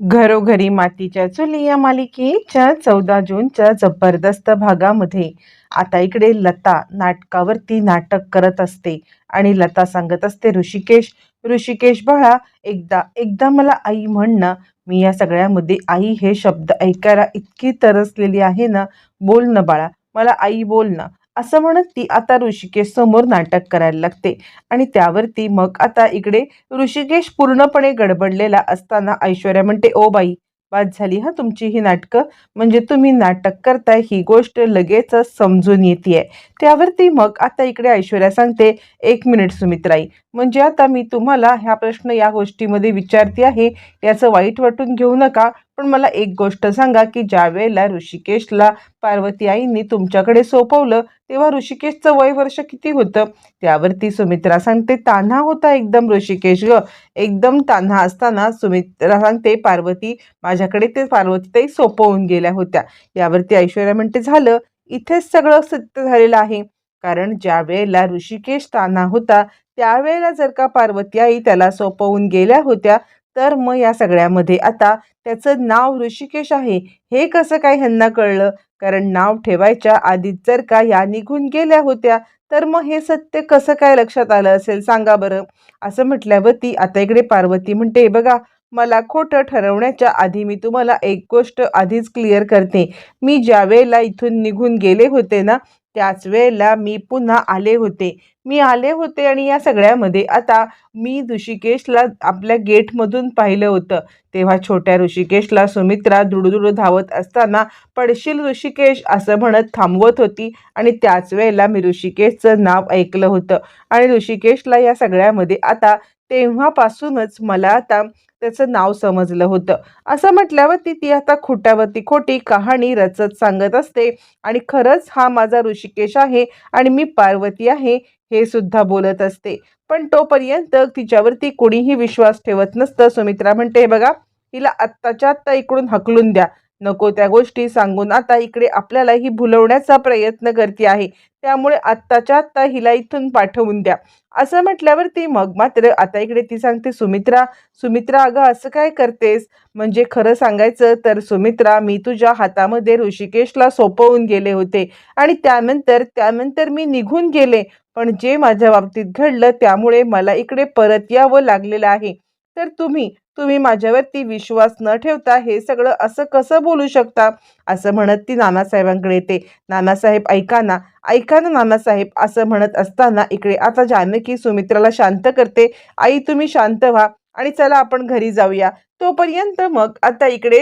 घरोघरी मातीच्या चुली या मालिकेच्या चौदा जूनच्या जबरदस्त भागामध्ये. आता इकडे लता नाटकावरती नाटक करत असते आणि लता सांगत असते ऋषिकेश ऋषिकेश बाळा एकदा एकदा मला आई म्हणणं मी या सगळ्यामध्ये आई हे शब्द ऐकायला इतकी तरसलेली आहे ना बोल ना बाळा मला आई बोल ना. असं म्हणत ती आता ऋषिकेश समोर नाटक करायला लागते. आणि त्यावरती मग आता इकडे ऋषिकेश पूर्णपणे गडबडलेला असताना ऐश्वर्या म्हणते ओ बाई बाद झाली हा तुमची ही नाटकं? म्हणजे तुम्ही नाटक करताय ही गोष्ट लगेचच समजून येते त्यावरती मग आता इकडे ऐश्वर्या सांगते एक मिनिट सुमित्राई म्हणजे आता मी तुम्हाला ह्या प्रश्न या गोष्टीमध्ये विचारते आहे याचं वाईट वाटून घेऊ नका पण मला एक गोष्ट सांगा की ज्या वेळेला ऋषिकेशला पार्वती आईंनी तुमच्याकडे सोपवलं तेव्हा ऋषिकेशचं वय वर्ष किती होतं? त्यावरती सुमित्रा सांगते तान्हा होता एकदम ऋषिकेश ग. एकदम तान्हा असताना सुमित्रा सांगते पार्वती माझ्याकडे ते पार्वतीताई सोपवून गेल्या होत्या. यावरती ऐश्वर्या म्हणते झालं. इथेच सगळं सत्य झालेलं आहे. कारण ज्या वेळेला ऋषिकेश तान्हा होता त्यावेळेला जर का पार्वती आई त्याला सोपवून गेल्या होत्या तर मग या सगळ्यामध्ये आता त्याचं नाव ऋषिकेश आहे. हे कसं काय ह्यांना कळलं? कारण नाव ठेवायच्या आधीच जर का या निघून गेल्या होत्या तर मग हे सत्य कसं काय लक्षात आलं असेल? सांगा बरं. असं म्हटल्यावर ती आता इकडे पार्वती म्हणते बघा मला खोटं ठरवण्याच्या आधी मी तुम्हाला एक गोष्ट आधीच क्लिअर करते. मी ज्या वेळेला इथून निघून गेले होते ना त्याच वेळेला मी पुन्हा आले होते. मी आले होते आणि या सगळ्यामध्ये आता मी ऋषिकेशला आपल्या गेटमधून पाहिलं होतं. तेव्हा छोट्या ऋषिकेशला सुमित्रा दुडुदुडू धावत असताना पडशील ऋषिकेश असं म्हणत थांबवत होती आणि त्याच वेळेला मी ऋषिकेशचं नाव ऐकलं होतं. आणि ऋषिकेशला या सगळ्यामध्ये आता तेव्हापासूनच मला आता त्याचं नाव समजलं होतं. असं म्हटल्यावरती ती आता खोट्यावरती खोटी कहाणी रचत सांगत असते आणि खरंच हा माझा ऋषिकेश आहे आणि मी पार्वती आहे हे सुद्धा बोलत असते. पण तोपर्यंत तिच्यावरती कोणीही विश्वास ठेवत नसतं. सुमित्रा म्हणते बघा हिला आत्ताच्या आत्ता इकडून हकलून द्या. नको त्या गोष्टी सांगून. आता इकडे आपल्याला ही भुलवण्याचा प्रयत्न करते आहे. त्यामुळे आत्ताच्या आत्ता हिला इथून पाठवून द्या. असं म्हटल्यावरती मग मात्र आता इकडे ती सांगते सुमित्रा सुमित्रा अगं असं काय करतेस? म्हणजे खरं सांगायचं तर सुमित्रा मी तुझ्या हातामध्ये ऋषिकेशला सोपवून गेले होते. आणि त्यानंतर त्यानंतर मी निघून गेले. पण जे माझ्या बाबतीत घडलं त्यामुळे मला इकडे परत यावं लागलेलं आहे. तर तुम्ही तुम्ही माझ्यावरती विश्वास न ठेवता हे सगळं असं कसं बोलू शकता? असं म्हणत ती नानासाहेबांकडे येते. नानासाहेब ऐका ना ऐका ना नानासाहेब असं म्हणत असताना इकडे आता जानकी सुमित्राला शांत करते. आई तुम्ही शांत व्हा आणि चला आपण घरी जाऊया. तोपर्यंत मग आता इकडे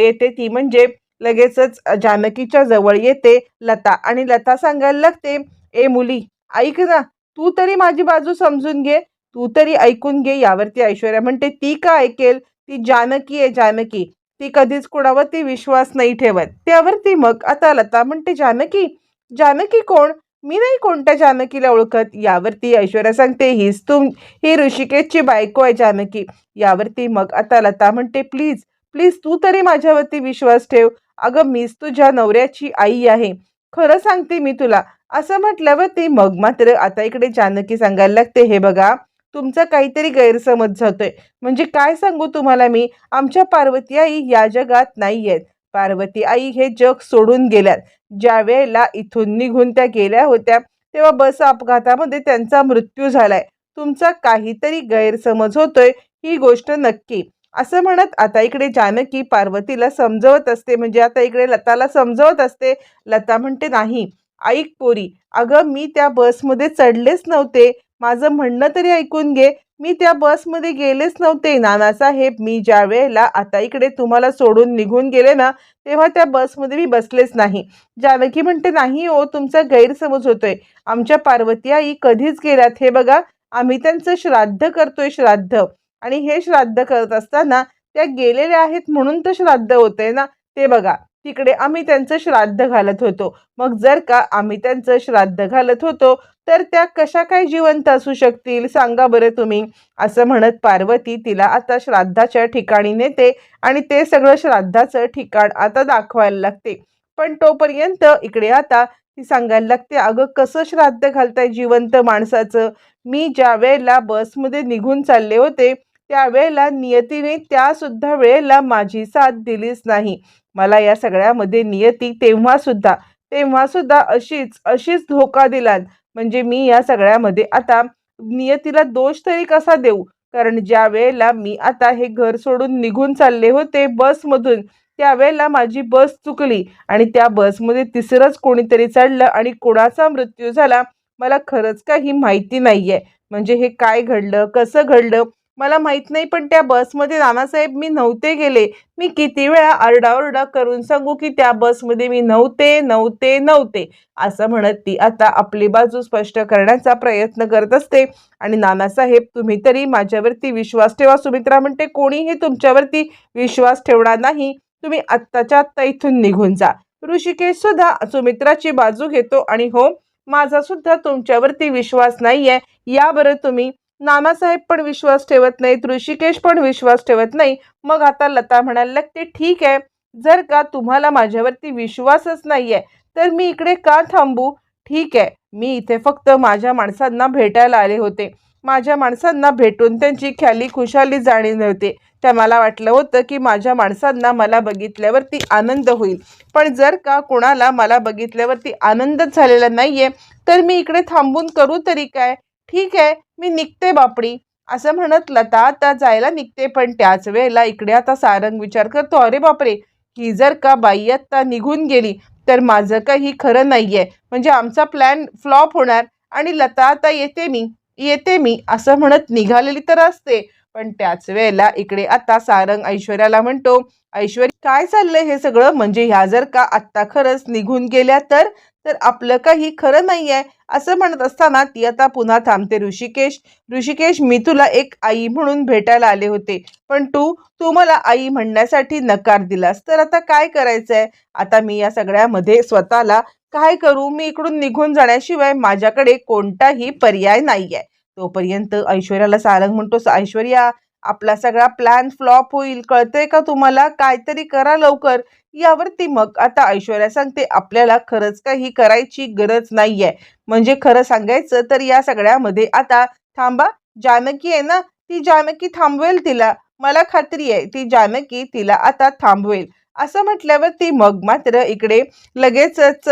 येते ती म्हणजे लगेचच जानकीच्या जवळ येते लता आणि लता सांगायला लागते ए मुली ऐक ना तू तरी माझी बाजू समजून घे. तू तरी ऐकून घे यावरती ऐश्वर्या. म्हणते ती का ऐकेल? ती जानकी आहे जानकी. ती कधीच कुणावरती विश्वास नाही ठेवत. त्यावरती मग आता लता म्हणते जानकी? जानकी कोण? मी नाही कोणत्या जानकीला ओळखत. यावरती ऐश्वर्या सांगते हीच तुम ही ऋषिकेशची बायको आहे जानकी. यावरती मग आता लता म्हणते प्लीज प्लीज तू तरी माझ्यावरती विश्वास ठेव. अगं मीच तुझ्या नवऱ्याची आई आहे. खरं सांगते मी तुला. असं म्हटल्यावर ती मग मात्र आता इकडे जानकी सांगायला लागते हे बघा तुमचा काहीतरी गैरसमज जातोय. म्हणजे काय सांगू तुम्हाला मी? आमच्या पार्वती आई या जगात नाही आहेत पार्वती आई हे जग सोडून गेल्यात. ज्या वेळेला इथून निघून त्या गेल्या होत्या तेव्हा बस अपघातामध्ये त्यांचा मृत्यू झालाय. तुमचा काहीतरी गैरसमज होतोय ही गोष्ट नक्की. असं म्हणत आता इकडे जानकी पार्वतीला समजवत असते. म्हणजे आता इकडे लताला समजवत असते. लता म्हणते नाही ऐक पोरी. अगं मी त्या बसमध्ये चढलेच नव्हते. माझं म्हणणं तरी ऐकून घे. मी त्या बसमध्ये गेलेच नव्हते. नानासाहेब मी ज्या वेळेला आता इकडे तुम्हाला सोडून निघून गेले ना तेव्हा त्या बसमध्ये मी बसलेच नाही. जानकी म्हणते नाही ओ तुमचा गैरसमज होतोय. आमच्या पार्वती आई कधीच गेल्यात. हे बघा आम्ही त्यांचं श्राद्ध करतोय श्राद्ध. आणि हे श्राद्ध करत असताना त्या गेलेल्या आहेत म्हणून तर श्राद्ध होतंय ना. ते बघा तिकडे आम्ही त्यांचं श्राद्ध घालत होतो. मग जर का आम्ही त्यांचं श्राद्ध घालत होतो तर त्या कशा काय जिवंत असू शकतील? सांगा बरं तुम्ही. असं म्हणत पार्वती तिला आता श्राद्धाच्या ठिकाणी नेते आणि ते सगळं श्राद्धाचं ठिकाण आता दाखवायला लागते. पण तोपर्यंत इकडे आता ती सांगायला लागते अगं कसं श्राद्ध घालताय जिवंत माणसाचं? मी ज्या वेळेला बसमध्ये निघून चालले होते त्यावेळेला नियतीने त्या सुद्धा वेळेला माझी साथ दिलीच नाही. मला या सगळ्यामध्ये नियती तेव्हा सुद्धा तेव्हा सुद्धा अशीच अशीच धोका दिलात म्हणजे मी या सगळ्यामध्ये आता नियतीला दोष तरी कसा देऊ? कारण ज्या वेळेला मी आता हे घर सोडून निघून चालले होते बसमधून त्यावेळेला माझी बस चुकली आणि त्या बसमध्ये तिसरंच कोणीतरी चढलं आणि कोणाचा मृत्यू झाला मला खरंच काही माहिती नाही आहे म्हणजे हे काय घडलं? कसं घडलं? मला माहीत नाही पण त्या बसमध्ये नानासाहेब मी नव्हते गेले. मी किती वेळा आरडाओरडा करून सांगू की त्या बसमध्ये मी नव्हते नव्हते नव्हते असं म्हणत ती आता आपली बाजू स्पष्ट करण्याचा प्रयत्न करत असते. आणि नानासाहेब तुम्ही तरी माझ्यावरती विश्वास ठेवा सुमित्रा म्हणते. कोणीही तुमच्यावरती विश्वास ठेवणार नाही. तुम्ही आत्ताच्या आत्ता इथून निघून जा. ऋषिकेश सुद्धा सुमित्राची बाजू घेतो आणि हो माझा सुद्धा तुमच्यावरती विश्वास नाही आहे या बरं तुम्ही नानासाहेब पण विश्वास ठेवत नाहीत ऋषिकेश पण विश्वास ठेवत नाही. मग आता लता म्हणायला लागते ठीक आहे. जर का तुम्हाला माझ्यावरती विश्वासच नाही आहे तर मी इकडे का थांबू? ठीक आहे. मी इथे फक्त माझ्या माणसांना भेटायला आले होते. माझ्या माणसांना भेटून त्यांची ख्याली खुशाली जाणीव होते त्या मला वाटलं होतं की माझ्या माणसांना मला बघितल्यावरती आनंद होईल. पण जर का कोणाला मला बघितल्यावरती आनंदच झालेला नाही आहे तर मी इकडे थांबून करू तरी काय? ठीक आहे मी निघते बापडी. असं म्हणत लता आता जायला निघते पण त्याच वेळेला इकडे आता सारंग विचार करतो अरे बापरे ही जर का बाई आत्ता निघून गेली तर माझं काही खरं नाही आहे म्हणजे आमचा प्लॅन फ्लॉप होणार आणि लता आता येते मी येते मी असं म्हणत निघालेली तर असते. पण त्याच वेळेला इकडे आता सारंग ऐश्वर्याला म्हणतो ऐश्वर्या काय चाललंय हे सगळं? म्हणजे ह्या जर का आत्ता खरंच निघून गेल्या तर तर आपलं काही खरं नाही आहे असं म्हणत असताना ती आता पुन्हा थांबते ऋषिकेश. ऋषिकेश मी तुला एक आई म्हणून भेटायला आले होते पण तू तू मला आई म्हणण्यासाठी नकार दिलास. तर आता काय करायचं आहे आता मी या सगळ्यामध्ये स्वतःला काय करू? मी इकडून निघून जाण्याशिवाय माझ्याकडे कोणताही पर्याय नाही आहे तोपर्यंत ऐश्वर्याला सारंग म्हणतो ऐश्वर्या आपला सगळा प्लॅन फ्लॉप होईल. कळतंय का तुम्हाला? काहीतरी करा लवकर. यावरती मग आता ऐश्वर्या सांगते आपल्याला खरंच काही करायची गरज नाही आहे म्हणजे खरं सांगायचं तर या सगळ्यामध्ये आता थांबा. जानकी आहे ना? ती जानकी थांबवेल तिला. मला खात्री आहे ती जानकी तिला आता थांबवेल. असं म्हटल्यावर ती मग मात्र इकडे लगेचच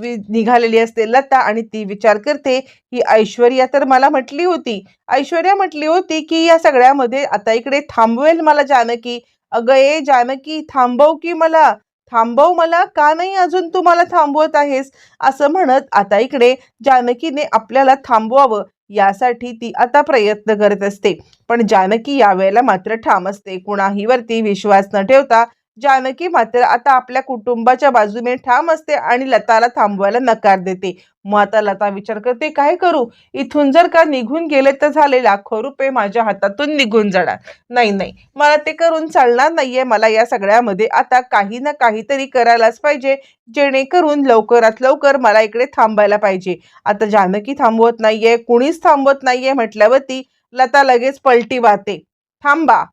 वि- निघालेली असते. लता आणि ती विचार करते ही ऐश्वर्या तर मला म्हटली होती. ऐश्वर्या म्हटली होती की या सगळ्यामध्ये आता इकडे थांबवेल मला जानकी. अगं ए जानकी थांबव की मला? थांबव मला? का नाही अजून तू मला थांबवत आहेस? असं म्हणत आता इकडे जानकीने आपल्याला थांबवावं यासाठी ती आता प्रयत्न करत असते. पण जानकी यावेळेला मात्र ठाम असते. कुणाहीवरती विश्वास न ठेवता जानकी मात्र आता आपल्या कुटुंबाच्या बाजूने ठाम असते आणि लताला थांबवायला नकार देते. मग आता लता विचार करते काय करू? इथून जर का निघून गेले तर झाले लाखो रुपये माझ्या हातातून निघून जाणार. नाही नाही मला ते करून चालणार नाहीये. मला या सगळ्यामध्ये आता काही ना काहीतरी करायलाच पाहिजे. जेणेकरून लवकरात लवकर मला इकडे थांबायला पाहिजे. आता जानकी थांबवत नाहीये कुणीच थांबवत नाहीये म्हटल्यावरती लता लगेच पलटी वाहते. थांबा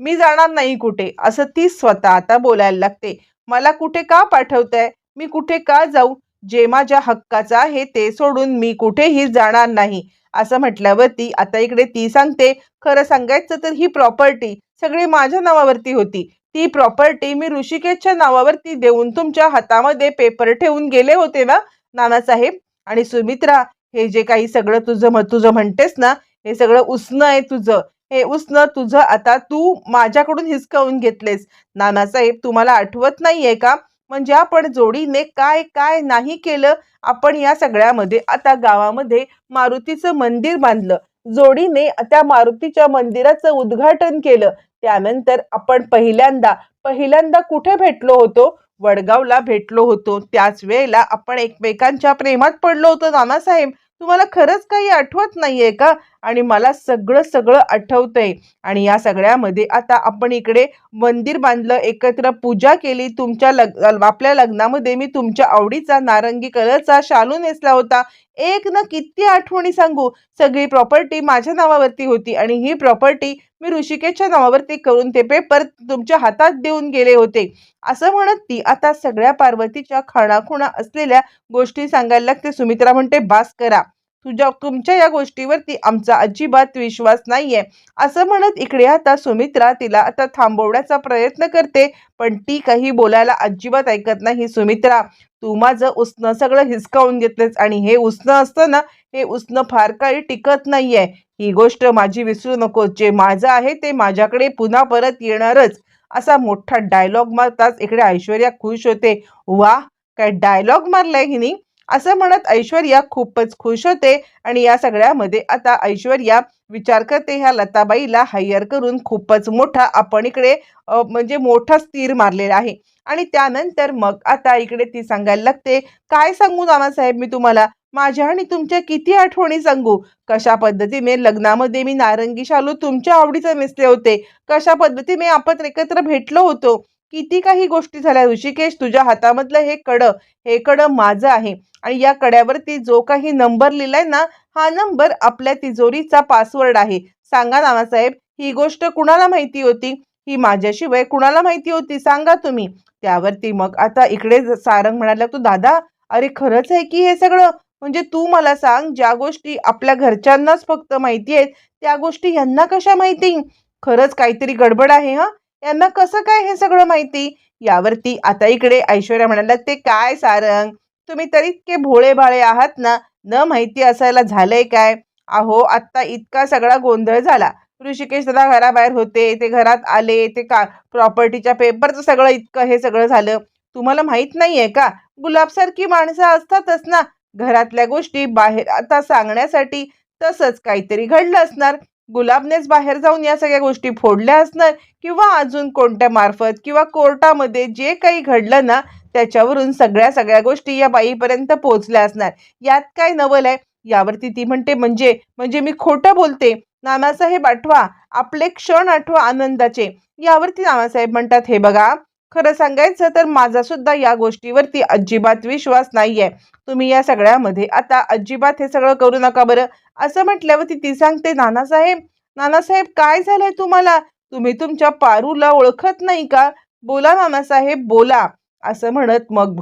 मी जाणार नाही कुठे? असं ती स्वतः आता बोलायला लागते. मला कुठे का पाठवताय? मी कुठे का जाऊ? जे माझ्या हक्काचं आहे ते सोडून मी कुठेही जाणार नाही. असं म्हटल्यावरती आता इकडे ती सांगते खरं सांगायचं तर ही प्रॉपर्टी सगळी माझ्या नावावरती होती. ती प्रॉपर्टी मी ऋषिकेशच्या नावावरती देऊन तुमच्या हातामध्ये पेपर ठेवून गेले होते ना नानासाहेब? आणि सुमित्रा हे जे काही सगळं तुझं म तुझं म्हणतेस ना हे सगळं उसणं आहे तुझं. हे उसनं तुझं आता तू माझ्याकडून हिसकावून घेतलेस. नानासाहेब तुम्हाला आठवत नाहीये का? म्हणजे आपण जोडीने काय काय नाही केलं आपण या सगळ्यामध्ये आता गावामध्ये मारुतीचं मंदिर बांधलं. जोडीने त्या मारुतीच्या मंदिराचं उद्घाटन केलं. त्यानंतर आपण पहिल्यांदा पहिल्यांदा कुठे भेटलो होतो? वडगावला भेटलो होतो. त्याच वेळेला आपण एकमेकांच्या प्रेमात पडलो होतो नानासाहेब. तुम्हाला खरंच काही आठवत नाहीये का? आणि मला सगळं सगळं आठवतंय. आणि या सगळ्यामध्ये आता आपण इकडे मंदिर बांधलं एकत्र पूजा केली. तुमच्या लग आपल्या लग्नामध्ये मी तुमच्या आवडीचा नारंगी कलरचा शालू नेसला होता. एक ना किती आठवणी सांगू? सगळी प्रॉपर्टी माझ्या नावावरती होती आणि ही प्रॉपर्टी मी ऋषिकेशच्या नावावरती करून ते पेपर तुमच्या हातात देऊन गेले होते. असं म्हणत ती आता सगळ्या पार्वतीच्या खाणाखुणा असलेल्या गोष्टी सांगायला लागते. सुमित्रा म्हणते बास करा. तुझ्या तुमच्या या गोष्टीवरती आमचा अजिबात विश्वास नाहीये. असं म्हणत इकडे आता सुमित्रा तिला आता थांबवण्याचा प्रयत्न करते पण ती काही बोलायला अजिबात ऐकत नाही सुमित्रा. तू माझं उसणं सगळं हिसकावून घेतलेस आणि हे उसणं असतं ना हे उसणं फार काही टिकत नाहीये. ही गोष्ट माझी विसरू नको जे माझं आहे ते माझ्याकडे पुन्हा परत येणारच. असा मोठा डायलॉग मारताच इकडे ऐश्वर्या खुश होते. वा काय डायलॉग मारलाय हिनी. असं म्हणत ऐश्वर्या खूपच खुश होते आणि या सगळ्यामध्ये आता ऐश्वर्या विचार करते ह्या लताबाईला हायर करून खूपच मोठा आपण इकडे म्हणजे मोठा स्थिर मारलेला आहे. आणि त्यानंतर मग आता इकडे ती सांगायला लागते काय सांगू नानासाहेब मी तुम्हाला? माझ्या आणि तुमच्या किती आठवणी सांगू? कशा पद्धतीने लग्नामध्ये मी नारंगी शालू तुमच्या आवडीचं नेसले होते? कशा पद्धतीने आपण एकत्र भेटलो होतो? किती काही गोष्टी झाल्या. ऋषिकेश तुझ्या हातामधलं हे कडं हे कडं माझं आहे. आणि या कड्यावरती जो काही नंबर लिहिलाय ना हा नंबर आपल्या तिजोरीचा पासवर्ड आहे. सांगा नानासाहेब ही गोष्ट कुणाला माहिती होती? ही माझ्याशिवाय कुणाला माहिती होती? सांगा तुम्ही. त्यावरती मग आता इकडे ज- सारंग म्हणाला तू दादा अरे खरंच आहे की हे सगळं? म्हणजे तू मला सांग ज्या गोष्टी आपल्या घरच्यांनाच फक्त माहिती आहेत त्या गोष्टी यांना कशा माहिती? खरंच काहीतरी गडबड आहे हा? यांना कसं काय हे सगळं माहिती? यावरती आता इकडे ऐश्वर्या म्हणाला ते काय सारंग? तुम्ही तरी इतके भोळे भाळे आहात ना न माहिती असायला झालंय काय? अहो आत्ता इतका सगळा गोंधळ झाला. ऋषिकेश दादा घराबाहेर होते ते घरात आले ते का प्रॉपर्टीच्या पेपरचं सगळं इतकं हे सगळं झालं. तुम्हाला माहीत नाहीये का? गुलाबसारखी माणसं असतातच ना. घरातल्या गोष्टी बाहेर आता सांगण्यासाठी तसंच काहीतरी घडलं असणार. गुलाबनेच बाहेर जाऊन या सगळ्या गोष्टी फोडल्या असणार किंवा अजून कोणत्या मार्फत किंवा कोर्टामध्ये जे काही घडलं ना त्याच्यावरून सगळ्या सगळ्या गोष्टी या बाईपर्यंत पोहोचल्या असणार. यात काय नवल आहे? यावरती ती म्हणते म्हणजे म्हणजे मी खोटं बोलते. नानासाहेब आठवा आपले क्षण आठवा आनंदाचे. यावरती नानासाहेब म्हणतात हे बघा खरं सांगायचं तर माझा सुद्धा या गोष्टीवरती अजिबात विश्वास नाहीये. तुम्ही या सगळ्यामध्ये आता अजिबात हे सगळं करू नका बरं. असं म्हटल्यावरती ती सांगते नानासाहेब नानासाहेब काय झालंय तुम्हाला? तुम्ही तुमच्या पारूला ओळखत नाही का? बोला नानासाहेब बोला. असं म्हणत मग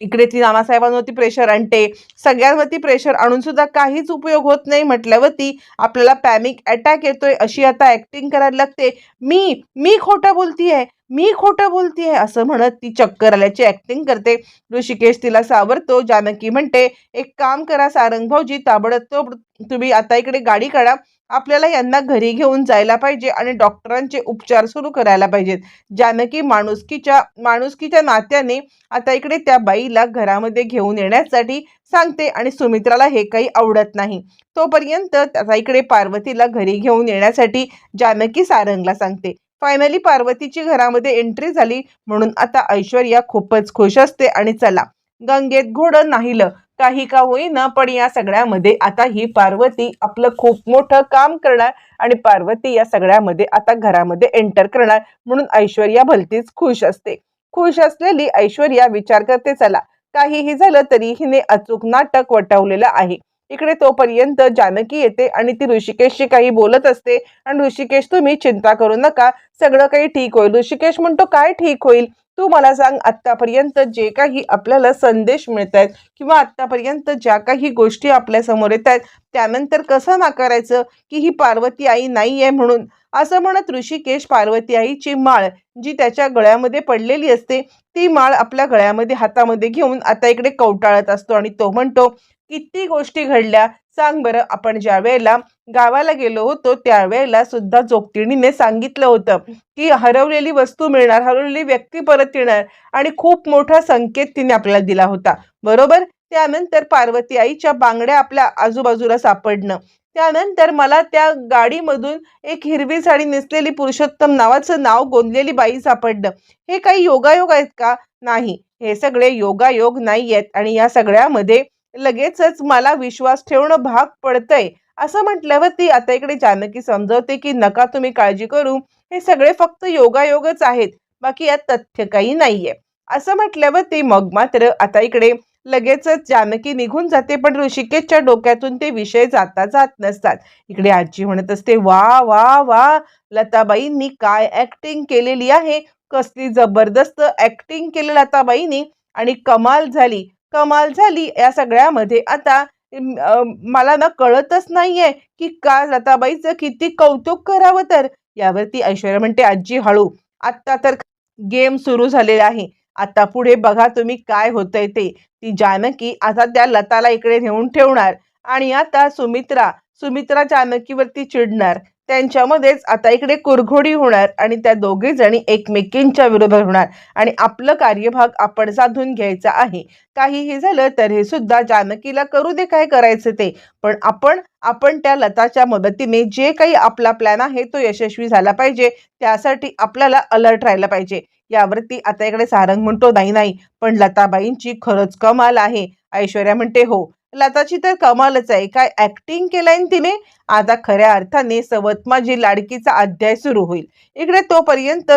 इकडे ती नानासाहेबांवरती प्रेशर आणते. सगळ्यांवरती प्रेशर आणून सुद्धा काहीच उपयोग होत नाही म्हटल्यावरती आपल्याला पॅनिक अटॅक येतोय अशी आता ऍक्टिंग करायला लागते. मी मी खोटं बोलतीये. मी खोटं बोलतीये? असं म्हणत ती चक्कर आल्याची ऍक्टिंग करते. ऋषिकेश तिला सावरतो. जानकी म्हणते एक काम करा सारंग भाऊजी ताबडतोब तुम्ही आता इकडे गाडी काढा. आपल्याला यांना घरी घेऊन जायला पाहिजे आणि डॉक्टरांचे उपचार सुरू करायला पाहिजेत. जानकी माणुसकीच्या माणुसकीच्या नात्याने आता इकडे त्या बाईला घरामध्ये घेऊन येण्यासाठी सांगते आणि सुमित्राला हे काही आवडत नाही. तोपर्यंत आता इकडे पार्वतीला घरी घेऊन येण्यासाठी जानकी सारंगला सांगते. फायनली पार्वतीची घरामध्ये एंट्री झाली. म्हणून आता ऐश्वर्या खूपच खुश असते आणि चला गंगेत घोडं नाहीलं काही का होईना पण या सगळ्यामध्ये आता ही पार्वती आपलं खूप मोठं काम करणार आणि पार्वती या सगळ्यामध्ये आता घरामध्ये एंटर करणार. म्हणून ऐश्वर्या भलतीच खुश असते. खुश असलेली ऐश्वर्या विचार करते चला काहीही झालं तरी हिने अचूक नाटक वटवलेलं आहे. इकडे तोपर्यंत जानकी येते आणि ती ऋषिकेशशी काही बोलत असते. आणि ऋषिकेश तुम्ही चिंता करू नका. सगळं काही ठीक होईल. ऋषिकेश म्हणतो काय ठीक होईल? तू मला सांग आत्तापर्यंत जे काही आपल्याला संदेश मिळत आहेत किंवा आत्तापर्यंत ज्या काही गोष्टी आपल्यासमोर येत आहेत त्यानंतर कसं नाकारायचं? की ही पार्वती आई नाही आहे म्हणून असं म्हणत ऋषिकेश पार्वती आईची माळ जी त्याच्या गळ्यामध्ये पडलेली असते ती माळ आपल्या गळ्यामध्ये हातामध्ये घेऊन आता इकडे कवटाळत असतो आणि तो म्हणतो किती गोष्टी घडल्या सांग बरं आपण ज्या वेळेला गावाला गेलो होतो त्यावेळेला सुद्धा जोगतिणीने सांगितलं होतं की हरवलेली वस्तू मिळणार हरवलेली व्यक्ती परत येणार आणि खूप मोठा संकेत तिने आपल्याला दिला होता. बरोबर? त्यानंतर पार्वती आईच्या बांगड्या आपल्या आजूबाजूला सापडणं. त्यानंतर मला त्या गाडीमधून एक हिरवी साडी नेसलेली पुरुषोत्तम नावाचं नाव गोंदलेली बाई सापडणं हे काही योगायोग आहेत का? नाही. हे सगळे योगायोग नाही आहेत आणि या सगळ्यामध्ये लगेचच मला विश्वास ठेवणं भाग पडतंय. असं म्हटल्यावर ती आता इकडे जानकी समजवते की नका तुम्ही काळजी करू. हे सगळे फक्त योगायोगच आहेत. बाकी यात तथ्य काही नाहीये. असं म्हटल्यावर ती मग मात्र आता इकडे लगेचच जानकी निघून जाते पण ऋषिकेशच्या डोक्यातून ते विषय जाता जात नसतात. इकडे आजी म्हणत असते वा वा वा लताबाईंनी काय ऍक्टिंग केलेली आहे? कसली जबरदस्त ऍक्टिंग केली लताबाईंनी आणि कमाल झाली कमाल झाली या सगळ्यामध्ये. आता मला ना कळतच नाहीये की का लताबाईचं किती कौतुक करावं तर? यावरती ऐश्वर्या म्हणते आजी हळू. आत्ता तर गेम सुरू झालेला आहे. आता पुढे बघा तुम्ही काय होतंय ते. ती जानकी आता त्या लताला इकडे नेऊन ठेवणार आणि आता सुमित्रा सुमित्रा जानकीवरती चिडणार. त्यांच्यामध्येच आता इकडे कुरघोडी होणार आणि त्या दोघे जणी एकमेकींच्या विरोधात होणार. आणि आपलं कार्यभाग आपण साधून घ्यायचा आहे. काहीही झालं तर हे सुद्धा जानकीला करू दे काय करायचं ते. पण आपण आपण त्या लताच्या मदतीने जे काही आपला प्लॅन आहे तो यशस्वी झाला पाहिजे. त्यासाठी आपल्याला अलर्ट राहायला पाहिजे. यावरती आता इकडे सारंग म्हणतो नाही नाही पण लताबाईंची खरंच कमाल आहे. ऐश्वर्या म्हणते हो लताची तर कमालच आहे. काय ऍक्टिंग केलंय तिने? आता खऱ्या अर्थाने सवत माझी लाडकीचा अध्याय सुरू होईल. इकडे तोपर्यंत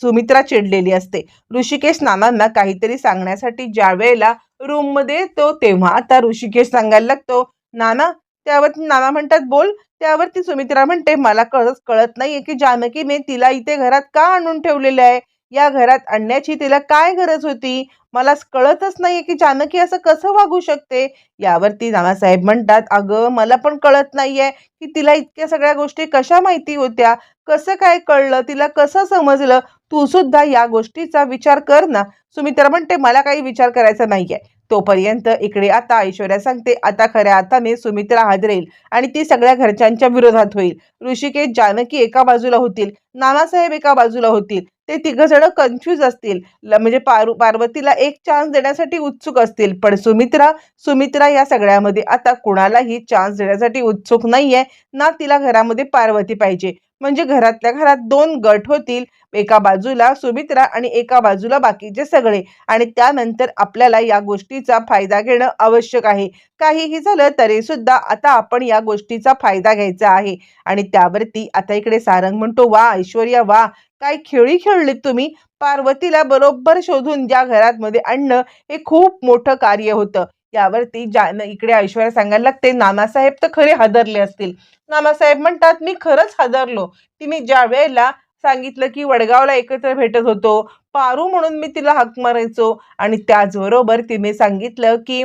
सुमित्रा चिडलेली असते. ऋषिकेश नानांना काहीतरी सांगण्यासाठी ज्या वेळेला रूममध्ये येतो तेव्हा आता ऋषिकेश सांगायला लागतो नाना त्यावरती नाना म्हणतात बोल. त्यावरती सुमित्रा म्हणते मला कळत कळत नाहीये की जानकीने तिला इथे घरात का आणून ठेवलेले आहे? या घरात आणण्याची तिला काय गरज होती? मला कळतच नाहीये की जानकी असं कसं वागू शकते? यावरती नानासाहेब म्हणतात अगं मला पण कळत नाहीये की तिला इतक्या सगळ्या गोष्टी कशा माहिती होत्या? कसं काय कळलं? तिला कसं समजलं? तू सुद्धा या गोष्टीचा विचार कर ना. सुमित्रा म्हणते मला काही विचार करायचा नाहीये. तोपर्यंत इकडे आता ऐश्वर्या सांगते आता खऱ्या अर्थाने सुमित्रा हादरेल आणि ती सगळ्या घरच्यांच्या विरोधात होईल. ऋषिकेश जानकी एका बाजूला होतील. नानासाहेब एका बाजूला होतील. ते तिघंजणं कन्फ्यूज असतील. ल- म्हणजे पारू पार्वतीला एक चान्स देण्यासाठी उत्सुक असतील. पण सुमित्रा सुमित्रा या सगळ्यामध्ये आता कुणालाही चान्स देण्यासाठी उत्सुक नाहीये. ना तिला घरामध्ये पार्वती पाहिजे. म्हणजे घरातल्या घरात दोन गट होतील. एका बाजूला सुमित्रा आणि एका बाजूला बाकीचे सगळे. आणि त्यानंतर आपल्याला या गोष्टीचा फायदा घेणं आवश्यक आहे. काहीही झालं तरी सुद्धा आता आपण या गोष्टीचा फायदा घ्यायचा आहे. आणि त्यावरती आता इकडे सारंग म्हणतो वा ऐश्वर्या वा काय खेळी खेळलीत तुम्ही? पार्वतीला बरोबर शोधून ज्या घरात मध्ये आणणं हे खूप मोठं कार्य होतं. यावरती जान इकडे ऐश्वर्या सांगायला लागते नानासाहेब तर खरे हादरले असतील. नानासाहेब म्हणतात मी खरंच हादरलो. तिने ज्या वेळेला सांगितलं की वडगावला एकत्र भेटत होतो पारू म्हणून मी तिला हाक मारायचो. आणि त्याचबरोबर तिने सांगितलं की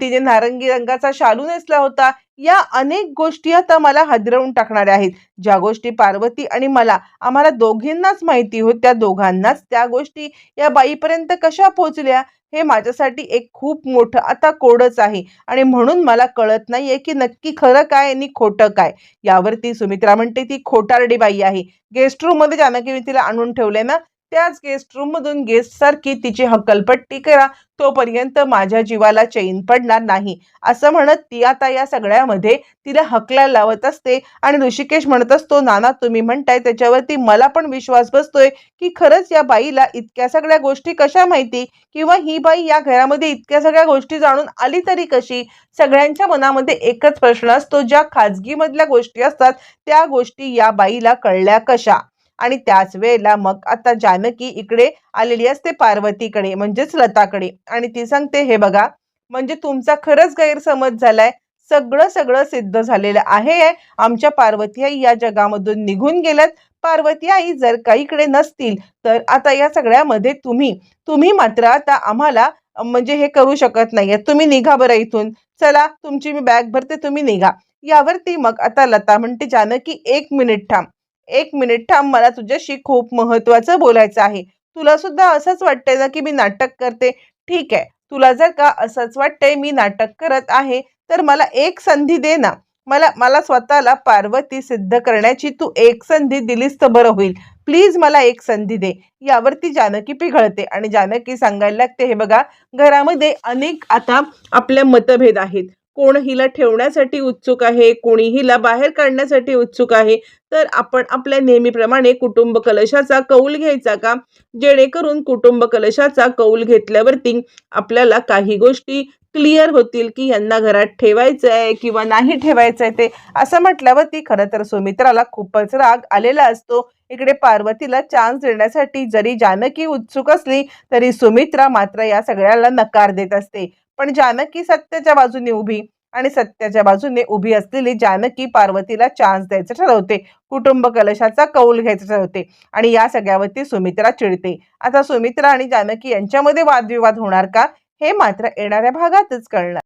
तिने नारंगी रंगाचा शालू नेसला होता. या अनेक गोष्टी आता मला हादरवून टाकणाऱ्या आहेत. ज्या गोष्टी पार्वती आणि मला आम्हाला दोघींनाच माहिती होत्या दोघांनाच त्या गोष्टी या बाईपर्यंत कशा पोहोचल्या हे माझ्यासाठी एक खूप मोठं आता कोडच आहे. आणि म्हणून मला कळत नाहीये की नक्की खरं काय आणि खोटं काय. यावरती सुमित्रा म्हणते ती खोटारडी बाई आहे. गेस्ट रूममध्ये जानकीने तिला आणून ठेवले ना त्याच गेस्ट रूम मधून गेस्ट सारखी तिची हक्कलपट्टी करा. तोपर्यंत माझ्या जीवाला चैन पडणार नाही. असं म्हणत ती आता या सगळ्यामध्ये तिला हकला लावत असते. आणि ऋषिकेश म्हणत असतो नाना तुम्ही म्हणताय त्याच्यावरती मला पण विश्वास बसतोय की खरंच या बाईला इतक्या सगळ्या गोष्टी कशा माहिती? किंवा ही बाई या घरामध्ये इतक्या सगळ्या गोष्टी जाणून आली तरी कशी? सगळ्यांच्या मनामध्ये एकच प्रश्न असतो ज्या खाजगीमधल्या गोष्टी असतात त्या गोष्टी या बाईला कळल्या कशा? आणि त्याच वेळेला मग आता जानकी इकडे आलेली असते पार्वतीकडे म्हणजेच लताकडे. आणि ती सांगते हे बघा म्हणजे तुमचा खरंच गैरसमज झालाय. सगळं सगळं सिद्ध झालेलं आहे. आमच्या पार्वती आई या जगामधून निघून गेल्यात. पार्वती आई जर काहीकडे नसतील तर आता या सगळ्यामध्ये तुम्ही तुम्ही मात्र आता आम्हाला म्हणजे हे करू शकत नाहीये. तुम्ही निघा बरं इथून. चला तुमची मी बॅग भरते तुम्ही निघा. यावरती मग आता लता म्हणते जानकी एक मिनिट थांब. एक मिनिट थांब मला तुझ्याशी खूप महत्वाचं बोलायचं आहे. तुला सुद्धा असंच वाटतंय ना की मी नाटक करते? ठीक आहे. तुला जर का असंच वाटतंय मी नाटक करत आहे तर मला एक संधी दे ना. मला मला स्वतःला पार्वती सिद्ध करण्याची तू एक संधी दिलीस तर बरं होईल. प्लीज मला एक संधी दे. यावरती जानकी पिघळते आणि जानकी सांगायला लागते हे बघा घरामध्ये अनेक आता आपल्या मतभेद आहेत. कोण हिला ठेवण्यासाठी उत्सुक आहे कोणी हिला बाहेर काढण्यासाठी उत्सुक आहे तर आपण आपल्या नेहमीप्रमाणे कुटुंब कलशाचा कौल घ्यायचा का? जेणेकरून कुटुंब कलशाचा कौल घेतल्यावरती आपल्याला काही गोष्टी क्लिअर होतील की यांना घरात ठेवायचं आहे किंवा नाही ठेवायचं आहे ते. असं म्हटल्यावरती खरं तर सुमित्राला खूपच राग आलेला असतो. इकडे पार्वतीला चान्स देण्यासाठी जरी जानकी उत्सुक असली तरी सुमित्रा मात्र या सगळ्याला नकार देत असते. पण जानकी सत्याच्या बाजूने उभी आणि सत्याच्या बाजूने उभी असलेली जानकी पार्वतीला चान्स द्यायचं ठरवते. कुटुंब कलशाचा कौल घ्यायचं ठरवते आणि या सगळ्यावरती सुमित्रा चिडते. आता सुमित्रा आणि जानकी यांच्यामध्ये वादविवाद होणार का? हे मात्र येणाऱ्या भागातच कळणार